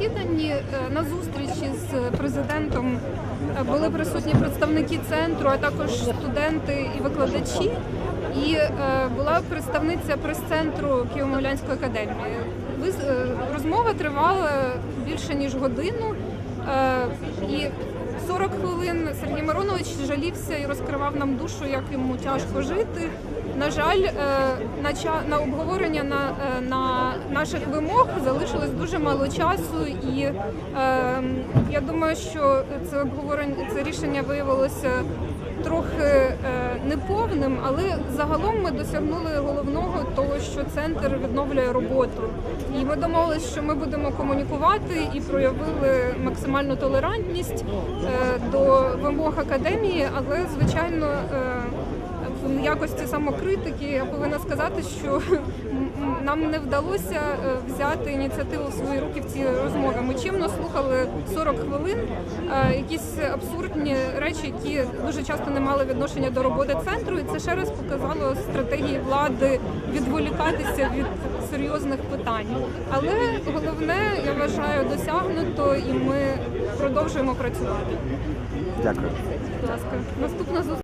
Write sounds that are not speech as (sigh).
засіданні е, на зустрічі з президентом е, були присутні представники центру, а також студенти і викладачі. І е, була представниця прес-центру Києво-Могилянської академії. Розмова тривала більше ніж годину. І 40 хвилин Сергій Миронович жалівся і розкривав нам душу, як йому тяжко жити. На жаль, на, обговорення на наших вимог залишилось дуже мало часу, і е, я думаю, що це обговорення, це рішення виявилося трохи е, неповним, але загалом ми досягнули головного того, що центр відновлює роботу. І ми домовилися, що ми будемо комунікувати і проявили максимальну толерантність е, до вимог академії, але звичайно. е, в якості самокритики я повинна сказати, що (laughs) нам не вдалося е, взяти ініціативу в свої руки в цій розмові. Ми чимно слухали 40 хвилин, е, якісь абсурдні речі, які дуже часто не мали відношення до роботи центру, і це ще раз показало стратегії влади відволікатися від серйозних питань. Але головне, я вважаю, досягнуто, і ми продовжуємо працювати. Дякую. Будь ласка, наступна зустріч.